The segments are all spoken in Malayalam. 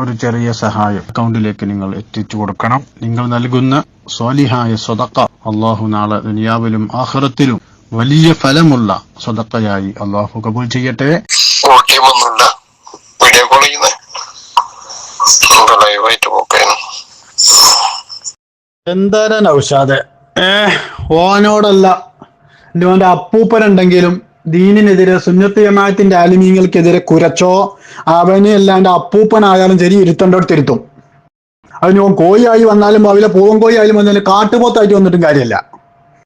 ഒരു ചെറിയ സഹായം അക്കൗണ്ടിലേക്ക് നിങ്ങൾ എത്തിച്ചു കൊടുക്കണം. നിങ്ങൾ നൽകുന്ന സ്വാലിഹായ സ്വതക്ക അള്ളാഹു നാളെ ദുനിയാവിലും ആഹ്റത്തിലും വലിയ ഫലമുള്ള സ്വതക്കയായി അള്ളാഹു കബൂൽ ചെയ്യട്ടെ. എന്താ ഒന്നുമില്ല വീഡിയോ കോൾ ലൈവായിട്ട് പോക്കായിരുന്നു എന്തായാലും നൗഷാദ്? ഏ ഓനോടല്ല. എന്റെ ഓന്റെ അപ്പൂപ്പനുണ്ടെങ്കിലും ദീനിനെതിരെ സുന്നത്ത് ജമാഅത്തിന്റെ ആലിമീങ്ങൾക്കെതിരെ കുരച്ചോ അവന് അല്ലാണ്ട് അപ്പൂപ്പനായാലും ശരി ഇരുത്തണ്ടോട് തിരുത്തും. അതിന് ഓൻ കോഴിയായി വന്നാലും അവലെ പൂവൻ കോഴി ആയാലും വന്നാലും കാട്ടുപോത്തായിട്ട് വന്നിട്ടും കാര്യമല്ല.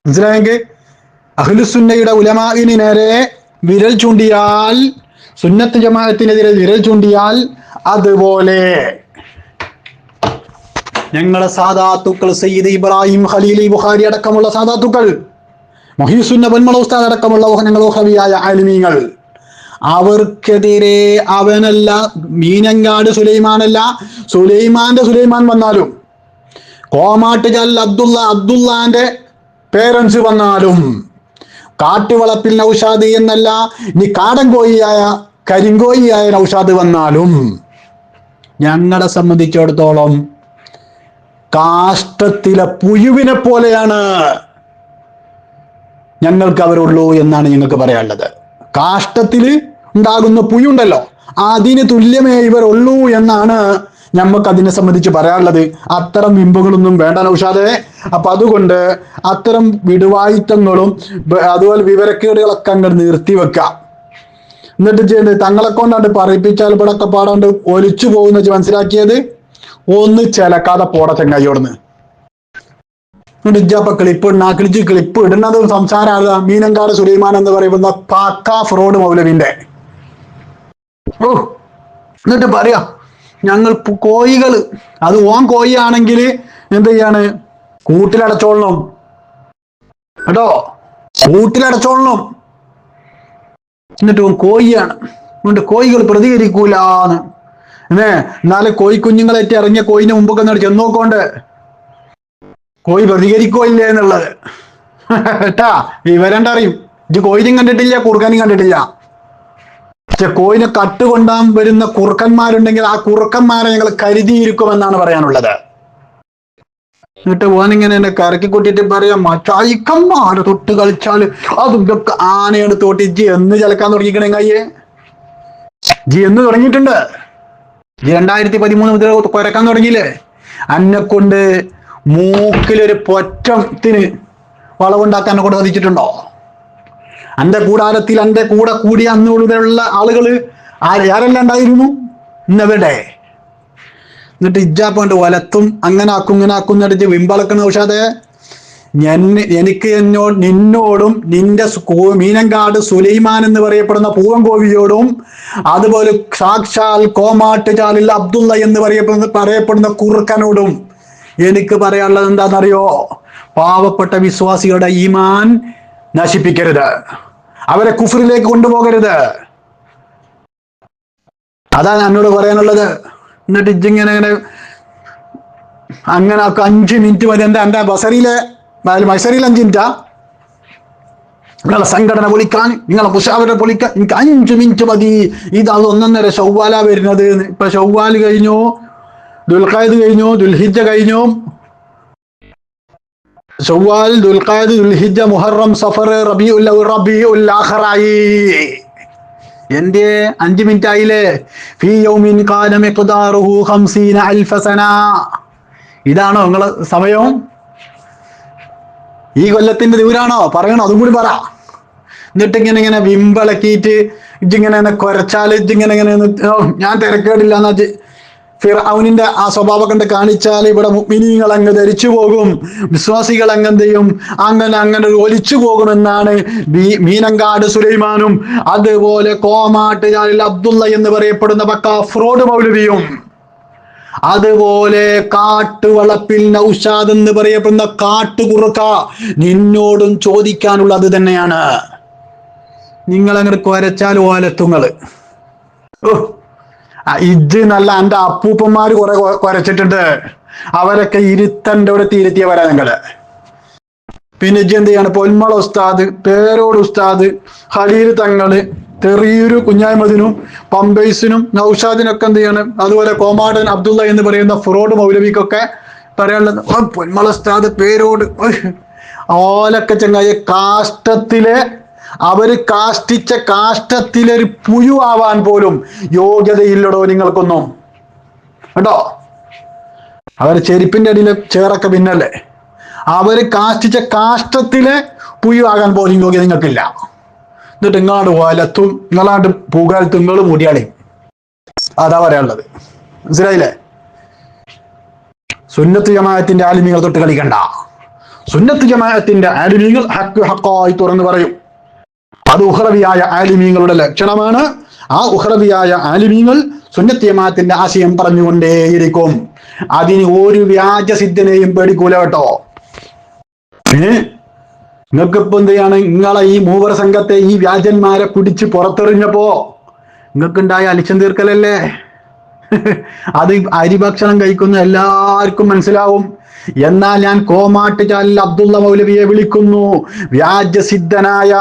മനസ്സിലായെങ്കിൽ? അഹ്ലുസുന്നയുടെ ഉലമാവിന് നേരെ വിരൽ ചൂണ്ടിയാൽ സുന്നത്ത് ജമാഅത്തിനെതിരെ വിരൽ ചൂണ്ടിയാൽ അതുപോലെ. ഞങ്ങളെ സാധാത്തുക്കൾ സയ്യിദ് ഇബ്രാഹിം ഖലീൽ ബുഖാരി അടക്കമുള്ള സാദാത്തുക്കൾ മൊഹീസുന്ന ബൻമള ഉസ്താദ് അടക്കമുള്ള ഞങ്ങൾ ഹവിയായ ആലിമീങ്ങൾ. അവർക്കെതിരെ അവനല്ല മീനങ്ങാട് സുലൈമാനല്ല സുലൈമാന്റെ സുലൈമാൻ വന്നാലും കോമാട്ട് ജൽ അബ്ദുള്ള അബ്ദുള്ളാന്റെ പേരൻസ് വന്നാലും കാട്ടുവളപ്പിൽ നൗഷാദ് എന്നല്ല ഇനി കാടൻ കോയിയായ കരിങ്കോയിയായ നൗഷാദ് വന്നാലും ഞങ്ങളെ സംബന്ധിച്ചിടത്തോളം കാഷ്ടത്തിലെ പുഴുവിനെ പോലെയാണ്. ഞങ്ങൾക്ക് അവരുള്ളൂ എന്നാണ് ഞങ്ങൾക്ക് പറയാനുള്ളത്. കാഷ്ടത്തിൽ ഉണ്ടാകുന്ന പുയുണ്ടല്ലോ അതിന് തുല്യമേ ഉള്ളൂ എന്നാണ് ഞമ്മക്ക് അതിനെ സംബന്ധിച്ച് പറയാനുള്ളത്. അത്തരം വിമ്പുകളൊന്നും വേണ്ട നൗഷാദെ. അപ്പൊ അതുകൊണ്ട് അത്തരം വിടുവായിത്തങ്ങളും അതുപോലെ വിവരക്കേടുകളൊക്കെ അങ്ങോട്ട് നിർത്തിവെക്കാം എന്നിട്ട് ചെയ്യേണ്ടത് തങ്ങളെ കൊണ്ടാണ്ട് പറയിപ്പിച്ചാൽ ഇവിടെ ഒക്കെ പാടാണ്ട് ഒലിച്ചു പോകുന്ന മനസ്സിലാക്കിയത്? ഒന്ന് ചിലക്കാതെ പോട ചങ്ങായിയോടുന്ന്. ഇജ്ജാപ്പ ക്ലിപ്പ് ക്ലിച്ച് ക്ലിപ്പ് ഇടുന്നതും സംസാരാണ് മീനങ്കാട് സുലൈമാൻ എന്ന് പറയുന്ന പാക്ക ഫ്രോഡ് മൗലവിന്റെ ഓ എന്നിട്ട് പറയാ ഞങ്ങൾ കോഴികൾ അത് ഓം കോഴി ആണെങ്കിൽ എന്ത് ചെയ്യാണ്? കൂട്ടിലടച്ചോളണം. കേട്ടോ? കൂട്ടിലടച്ചോളണം. എന്നിട്ട് ഓൻ കോഴിയാണ്. അതുകൊണ്ട് കോഴികൾ പ്രതികരിക്കൂലാന്ന്. എന്നേ എന്നാലും കോഴി ഇറങ്ങിയ കോയിന് മുമ്പൊക്കെ ചെന്നോക്കോണ്ട് ചെന്ന് നോക്കോണ്ട് കോഴി പ്രതികരിക്കോ ഇല്ല എന്നുള്ളത്? കേട്ടാ വിവരണ്ടറിയും ഇത് കോയിനും കണ്ടിട്ടില്ല കുറുക്കനും കണ്ടിട്ടില്ല. പക്ഷെ കോയിനെ കട്ടുകൊണ്ടാൻ വരുന്ന കുറുക്കന്മാരുണ്ടെങ്കിൽ ആ കുറുക്കന്മാരെ ഞങ്ങൾ കരുതിയിരിക്കുമെന്നാണ് പറയാനുള്ളത്. എന്നിട്ട് ഓനിങ്ങനെ എന്നെ കറക്കി കൂട്ടിയിട്ട് പറയാം മച്ചായിക്കന്മാരെ തൊട്ട് കളിച്ചാൽ അതും ഇതൊക്കെ ആനയാണ് തോട്ടി ജി എന്ന് ചലക്കാൻ തുടങ്ങിക്കണേ കയ്യെ ജി എന്ന് തുടങ്ങിയിട്ടുണ്ട്. ജി രണ്ടായിരത്തി പതിമൂന്ന് മുതൽ കുരക്കാൻ തുടങ്ങിയില്ലേ? അന്നെ കൊണ്ട് മൂക്കിലൊരു പൊറ്റത്തിന് വളവുണ്ടാക്കാൻ കൂടെ കൊണ്ട് സാധിച്ചിട്ടുണ്ടോ? അന്റെ കൂടാരത്തിൽ അന്റെ കൂടെ കൂടിയ അന്ന് ആളുകൾ ആളുകൾ ആരെല്ലാം ഉണ്ടായിരുന്നു? ഇന്നവിടെ? എന്നിട്ട് ഇജ്ജാപ്പണ്ട് വലത്തും അങ്ങനെ ആക്കും ഇങ്ങനെ ആക്കും എന്നിട്ട് വിമ്പളക്കണ ഞാൻ എനിക്ക് എന്നോട് നിന്നോടും നിന്റെ മീനങ്കാട് സുലൈമാൻ എന്ന് പറയപ്പെടുന്ന പൂവൻകോവിയോടും അതുപോലെ സാക്ഷാൽ കോമാട്ട് ചാലിൽ അബ്ദുള്ള എന്ന് പറയപ്പെടുന്ന പറയപ്പെടുന്ന കുറുക്കനോടും എനിക്ക് പറയാനുള്ളത് എന്താണെന്നറിയോ? പാവപ്പെട്ട വിശ്വാസികളുടെ ഈമാൻ നശിപ്പിക്കരുത്. അവരെ കുഫറിലേക്ക് കൊണ്ടുപോകരുത്. അതാണ് എന്നോട് പറയാനുള്ളത്. എന്നിട്ട് ഇജിങ്ങനെ ഇങ്ങനെ അങ്ങനെ ഒക്കെ അഞ്ച് മിനിറ്റ് മതി. എന്താ എന്റെ ബസറിയിലെ മൈസറിയിൽ അഞ്ച് മിനിറ്റാ? നിങ്ങളെ സംഘടന പൊളിക്കാൻ നിങ്ങളെ മുഷാവരെ പൊളിക്കാൻ എനിക്ക് അഞ്ച് മിനിറ്റ് മതി. ഇതാ ഒന്നൊന്നര ഷൗവാല വരുന്നത്. ഇപ്പൊ ഷൗവാൽ കഴിഞ്ഞു. ദുൽഖായത് കഴിഞ്ഞു ദുൽഹിജ കഴിഞ്ഞു. ചൊവ്വാൽ ദുൽഖായത് ദുൽഹിജ മുഹറം സഫർ റബി അവ്വൽ, റബിഉൽ ആഖിറായി. എന്റെ അഞ്ച് മിനിറ്റ് ആയില്ലേ ഫീ യൗമിൻ കാന മിഖ്ദാറുഹു 50 അൽഫ സന. ഇതാണോ നിങ്ങൾ സമയം? ഈ കൊല്ലത്തിന്റെ ദൂരാണോ? പറയണോ അതും കൂടി പറ. എന്നിട്ട് ഇങ്ങനെ ഇങ്ങനെ വിമ്പളക്കിയിട്ട് ഇജ്ജിങ്ങനെ കുരച്ചാൽ ഇജ്ജിങ്ങനെ ഇങ്ങനെ ഞാൻ തിരക്കേടില്ല എന്നാ ഫിറൌനിന്റെ ആ സ്വഭാവം കണ്ട് കാണിച്ചാൽ ഇവിടെ മുഅ്മിനീങ്ങൾ അങ്ങ് ധരിച്ചു പോകും. വിശ്വാസികൾ അങ്ങനെ ചെയ്യും? അങ്ങനെ അങ്ങനെ ഒലിച്ചു പോകുമെന്നാണ് മീനങ്കാട് സുലൈമാനും അതുപോലെ കോമാട്ടുകാരിൽ അബ്ദുള്ള എന്ന് പറയപ്പെടുന്ന പക്ക ഫ്രോഡ് മൗലവിയും. അതുപോലെ കാട്ടുവളപ്പിൽ നൗഷാദ് എന്ന് പറയപ്പെടുന്ന കാട്ടുകുറുക്ക നിന്നോടും ചോദിക്കാനുള്ളത് തന്നെയാണ്. നിങ്ങൾ അങ്ങനെ കുരച്ചാൽ ഓലത്തുങ്ങൾ ഓ ഇത് നല്ല എന്റെ അപ്പൂപ്പന്മാര് കുറെ കുരച്ചിട്ടുണ്ട്. അവരൊക്കെ ഇരുത്തന്റെ അവിടെ തിരുത്തിയവരാ നിങ്ങൾ. പിന്നെ ഇജ്ജ് എന്ത് ചെയ്യാണ്? പൊന്മള ഉസ്താദ് പേരോട് ഉസ്താദ് ഖലീൽ തങ്ങൾ തെറിയൂര് കുഞ്ഞായ്മദിനും പമ്പൈസിനും നൌഷാദിനൊക്കെ എന്ത് ചെയ്യാണ്? അതുപോലെ കോമാടൻ അബ്ദുള്ള എന്ന് പറയുന്ന ഫുറോഡ് മൗലവിക്കൊക്കെ പറയാനുള്ളത്. "ഓ, പൊന്മള ഉസ്താദ് പേരോട് ഉയ്." ഓലൊക്കെ ചങ്ങായി കാഷ്ടത്തിലെ അവർ കാഷ്ടിച്ച കാഷ്ടത്തിലൊരു പുഴു ആവാൻ പോലും യോഗ്യതയില്ലടോ നിങ്ങൾക്കൊന്നും. കേട്ടോ അവർ ചെരുപ്പിന്റെ അടിയിലെ ചേറൊക്കെ പിന്നല്ലേ? അവർ കാഷ്ടിച്ച കാഷ്ടത്തിലെ പുയുവാകാൻ പോലും യോഗ്യത നിങ്ങൾക്കില്ല. എന്നിട്ട് ഇങ്ങാട് വലത്തും നിങ്ങളാണ്ട് പൂകാലത്തും നിങ്ങൾ മുടിയാളിയും. അതാ പറയാനുള്ളത്. മനസ്സിലായില്ലേ? സുന്നത്ത് ജമാഅത്തിന്റെ ആലിമീങ്ങൾ തൊട്ട് കളിക്കണ്ട. സുന്നത്ത് ജമാഅത്തിന്റെ ആലിമീങ്ങൾ ഹക്ക് ഹക്കായി തുറന്നു പറയും. അത് ഉഹ്റവിയായ ആലിമീങ്ങളുടെ ലക്ഷണമാണ്. ആ ഉഹ്റവിയായ ആലിമീങ്ങൾ സുന്നത്തിയമാത്തിന്റെ ആശയം പറഞ്ഞുകൊണ്ടേയിരിക്കും. അതിന് ഒരു വ്യാജസിദ്ധനെയും പേടിക്കൂല കേട്ടോ. ഏ? നിങ്ങൾക്കിപ്പോ എന്ത് ചെയ്യാണ്? നിങ്ങളെ ഈ മൂവർ സംഘത്തെ ഈ വ്യാജന്മാരെ പിടിച്ച് പുറത്തെറിഞ്ഞപ്പോ നിങ്ങൾക്കുണ്ടായ അലിച്ചം തീർക്കലല്ലേ? അത് അരിഭക്ഷണം കഴിക്കുന്ന എല്ലാവർക്കും മനസ്സിലാവും. എന്നാൽ ഞാൻ കോമാട്ട് കോമാട്ടുചാലിൽ അബ്ദുള്ള മൗലവിയെ വിളിക്കുന്നു. വ്യാജസിദ്ധനായ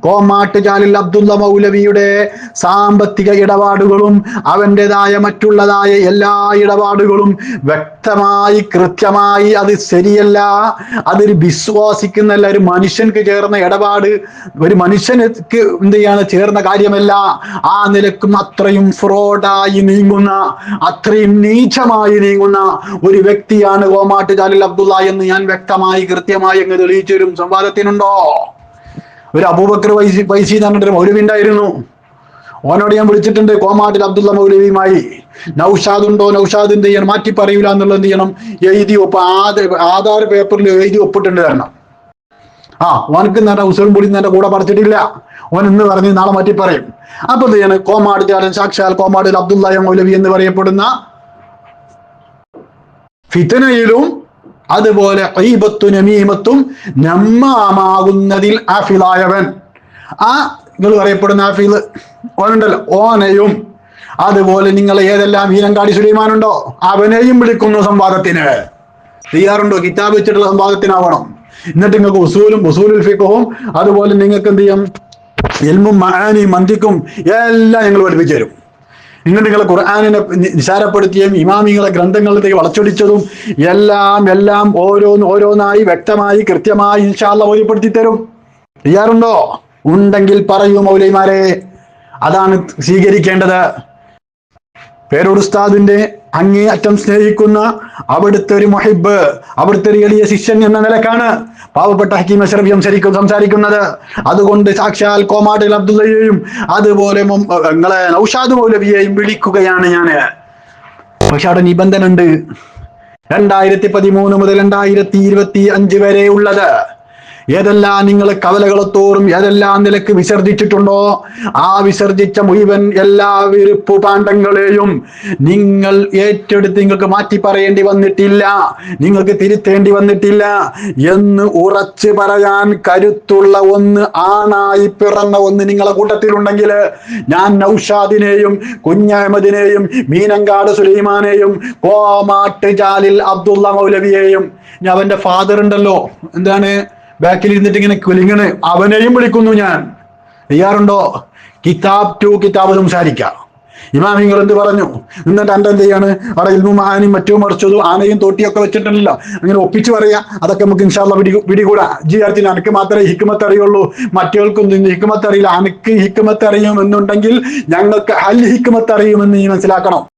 കോമാട്ടുചാലിൽ അബ്ദുള്ള മൗലവിയുടെ സാമ്പത്തിക ഇടപാടുകളും അവന്റെതായ മറ്റുള്ളതായ എല്ലാ ഇടപാടുകളും വ്യക്തമായി കൃത്യമായി അത് ശരിയല്ല. അതൊരു വിശ്വാസിക്കുന്നല്ല ഒരു മനുഷ്യൻക്ക് ചേർന്ന ഇടപാട് ഒരു മനുഷ്യനക്ക് എന്ത് ചെയ്യാണ്? ചേർന്ന കാര്യമല്ല. ആ നിലക്കും അത്രയും ഫ്രോഡായി നീങ്ങുന്ന അത്രയും നീചമായി നീങ്ങുന്ന ഒരു വ്യക്തിയാണ് കോമാട്ടുചാലിൽ അബ്ദുള്ള എന്ന് ഞാൻ വ്യക്തമായി കൃത്യമായി അങ്ങ് തെളിയിച്ചു തരും. സംവാദത്തിനുണ്ടോ? ഒരു അബൂബക്കർ വൈസി വൈസി എന്ന് പറഞ്ഞിട്ട് മൗലവി ഉണ്ടായിരുന്നു. ഓനോട് ഞാൻ വിളിച്ചിട്ടുണ്ട് കോമാട്ടിൽ അബ്ദുള്ള മൗലവിയുമായി. നൗഷാദ് ഉണ്ടോ? നൗഷാദ് എന്ത് ചെയ്യണം? മാറ്റി പറയൂല എന്നുള്ളത് എന്ത് ചെയ്യണം? എഴുതി ഒപ്പ് ആധാർ പേപ്പറിൽ എഴുതി ഒപ്പിട്ടുണ്ട് തരണം. ആ ഓനക്ക് നേരെ ഉസലും പൊടി നേരെ കൂടെ പറിച്ചിട്ടില്ല. ഓൻ ഇന്ന് പറഞ്ഞ് നാളെ മാറ്റി പറയും. അപ്പൊ എന്ത് ചെയ്യണം? കോമാട് ചാലൻ സാക്ഷാൽ കോമാടിൽ അബ്ദുള്ള മൗലവി എന്ന് പറയപ്പെടുന്ന ഫിത്തനയിലും അതുപോലെ ഐബത്തു നമീമത്തും നമ്മാമാകുന്നതിൽ ആഫിലായവൻ. ആ നിങ്ങൾ പറയപ്പെടുന്ന ആഫിൽ ഓനുണ്ടല്ലോ ഓനയും. അതുപോലെ നിങ്ങൾ ഏതെല്ലാം ഹീനങ്കാടി സുലൈമാനുണ്ടോ അവനെയും വിളിക്കുന്നു സംവാദത്തിന്. ചെയ്യാറുണ്ടോ? കിതാബ് വെച്ചിട്ടുള്ള സംവാദത്തിനാവണം. എന്നിട്ട് നിങ്ങൾക്ക് ഉസൂലും ഉസൂലുൽ ഫിഖും അതുപോലെ നിങ്ങൾക്ക് എന്ത് ചെയ്യാം? എൽമും മഹാനി മന്തിക്കും എല്ലാം ഞങ്ങൾ പഠിപ്പിച്ചു തരും. നിങ്ങൾ നിങ്ങളെ ഖുർആാനിനെ നിസാരപ്പെടുത്തിയും ഇമാമിങ്ങളെ ഗ്രന്ഥങ്ങളിലേക്ക് വളച്ചൊടിച്ചതും എല്ലാം എല്ലാം ഓരോന്ന് ഓരോന്നായി വ്യക്തമായി കൃത്യമായി ഇൻഷാല്ല ബോധ്യപ്പെടുത്തി തരും ചെയ്യാറുണ്ടോ? ഉണ്ടെങ്കിൽ പറയൂ മൗലൈമാരെ അതാണ് സ്വീകരിക്കേണ്ടത്. പേരോട് ഉസ്താദിന്റെ അങ്ങേയറ്റം സ്നേഹിക്കുന്ന അവിടുത്തെ ഒരു മൊഹിബ് അവിടുത്തെ ഒരു എളിയ ശിഷ്യൻ എന്ന നിലക്കാണ് പാവപ്പെട്ട ഹക്കീം അഷറഫി സംസാരിക്കും സംസാരിക്കുന്നത്. അതുകൊണ്ട് സാക്ഷാൽ കോമാട്ടിൽ അബ്ദുള്ളയെയും അതുപോലെ നിങ്ങളെ നൌഷാദ് മൗലവിയെയും വിളിക്കുകയാണ് ഞാൻ പക്ഷെ അവിടെ നിബന്ധന ഉണ്ട് രണ്ടായിരത്തി പതിമൂന്ന് മുതൽ രണ്ടായിരത്തി ഇരുപത്തി അഞ്ച് വരെ ഉള്ളത്. ഏതെല്ലാം നിങ്ങൾ കവലകളത്തോറും ഏതെല്ലാം നിലയ്ക്ക് വിസർജിച്ചിട്ടുണ്ടോ ആ വിസർജിച്ച മുഴുവൻ എല്ലാ വിരുപ്പു പാണ്ഡങ്ങളെയും നിങ്ങൾ ഏറ്റെടുത്ത് നിങ്ങൾക്ക് മാറ്റി പറയേണ്ടി വന്നിട്ടില്ല നിങ്ങൾക്ക് തിരുത്തേണ്ടി വന്നിട്ടില്ല എന്ന് ഉറച്ച് പറയാൻ കരുത്തുള്ള ഒന്ന് ആണായി പിറന്ന ഒന്ന് നിങ്ങളെ കൂട്ടത്തിലുണ്ടെങ്കിൽ ഞാൻ നൌഷാദിനെയും കുഞ്ഞഹമ്മദിനെയും മീനങ്കാട് സുലൈമാനെയും കോമാട്ട് ജാലിൽ അബ്ദുള്ള മൗലവിയെയും ഞാൻ അവന്റെ ഫാദർ ഉണ്ടല്ലോ. എന്താണ്? ബാക്കിൽ ഇരുന്നിട്ട് ഇങ്ങനെ കുലിങ്ങണ്. അവനെയും വിളിക്കുന്നു ഞാൻ. ചെയ്യാറുണ്ടോ കിതാബ് ടു കിതാബ് സംസാരിക്കാം. ഇമാമിങ്ങൾ എന്ത് പറഞ്ഞു? എന്നിട്ട് എന്റെ എന്ത് ചെയ്യാണ്? അവിടെ ഇൽമും ആനയും മറ്റും മറിച്ചതും ആനയും തോട്ടിയൊക്കെ വെച്ചിട്ടുണ്ടല്ലോ. അങ്ങനെ ഒപ്പിച്ച് പറയാ. അതൊക്കെ നമുക്ക് ഇൻഷാല്ല പിടി പിടികൂടാ. ജിയാർത്തിന് അനക്ക് മാത്രമേ ഹിക്കുമത്ത് അറിയുള്ളൂ. മറ്റുകൾക്കൊന്നും ഹിക്കുമത്ത് അറിയില്ല. അനക്ക് ഹിക്കുമത്ത് അറിയുമെന്നുണ്ടെങ്കിൽ ഞങ്ങൾക്ക് അൽ ഹിക്കുമത്ത് അറിയുമെന്ന് നീ മനസ്സിലാക്കണം.